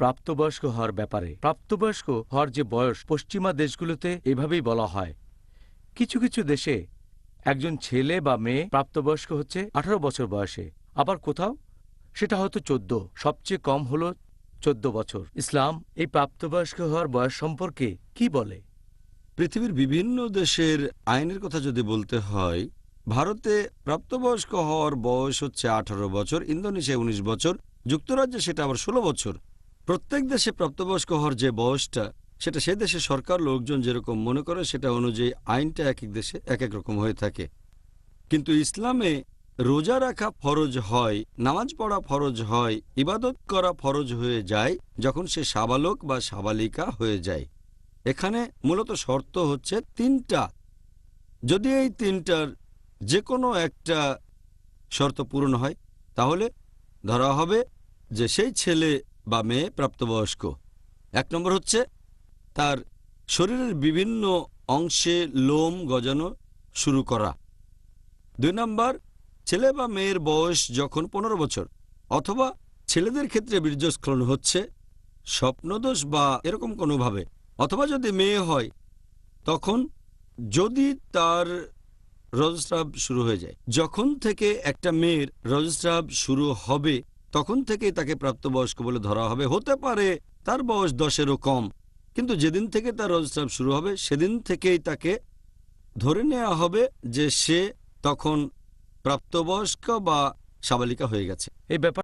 প্রাপ্তবয়স্ক হওয়ার ব্যাপারে। প্রাপ্তবয়স্ক হওয়ার যে বয়স পশ্চিমা দেশগুলোতে এভাবেই বলা হয়। কিছু কিছু দেশে একজন ছেলে বা মেয়ে প্রাপ্তবয়স্ক হচ্ছে আঠারো বছর বয়সে। আবার কোথাও সেটা হয়তো চোদ্দ, সবচেয়ে কম হল চোদ্দ বছর। ইসলাম এই প্রাপ্তবয়স্ক হওয়ার বয়স সম্পর্কে কি বলে? পৃথিবীর বিভিন্ন দেশের আইনের কথা যদি বলতে হয়, ভারতে প্রাপ্তবয়স্ক হওয়ার বয়স হচ্ছে আঠারো বছর ইন্দোনেশিয়া উনিশ বছর, যুক্তরাজ্যে সেটা আবার ষোলো বছর। প্রত্যেক দেশে প্রাপ্তবয়স্ক হওয়ার যে বয়সটা, সেটা সে দেশের সরকার লোকজন যেরকম মনে করে, সেটা অনুযায়ী আইনটা এক এক দেশে এক এক রকম হয়ে থাকে। কিন্তু ইসলামে রোজা রাখা ফরজ হয়, নামাজ পড়া ফরজ হয়, ইবাদত করা ফরজ হয়ে যায় যখন সে সাবালক বা সাবালিকা হয়ে যায়। এখানে মূলত শর্ত হচ্ছে তিনটা। যদি এই তিনটার যে কোনো একটা শর্ত পূরণ হয়, তাহলে ধরা হবে যে সেই ছেলে বা মেয়ে প্রাপ্তবয়স্ক। এক নম্বর হচ্ছে তার শরীরের বিভিন্ন অংশে লোম গজানো শুরু করা। দুই নম্বর, ছেলে বা মেয়ের বয়স যখন পনেরো বছর, অথবা ছেলেদের ক্ষেত্রে বীর্যস্খলন হচ্ছে, স্বপ্নদোষ বা এরকম কোনোভাবে, অথবা যদি মেয়ে হয়, তখন যদি তার রজস্রাব শুরু হয়ে যায়। যখন থেকে একটা মেয়ের রজস্রাব শুরু হবে তখন থেকেই তাকে প্রাপ্তবয়স্ক বলে ধরা হবে। হতে পারে তার বয়স দশেরও কম, কিন্তু যেদিন থেকে তার রজস্রাব শুরু হবে, সেদিন থেকেই তাকে ধরে নেওয়া হবে যে সে তখন প্রাপ্তবয়স্ক বা সাবালিকা হয়ে গেছে। এই ব্যাপার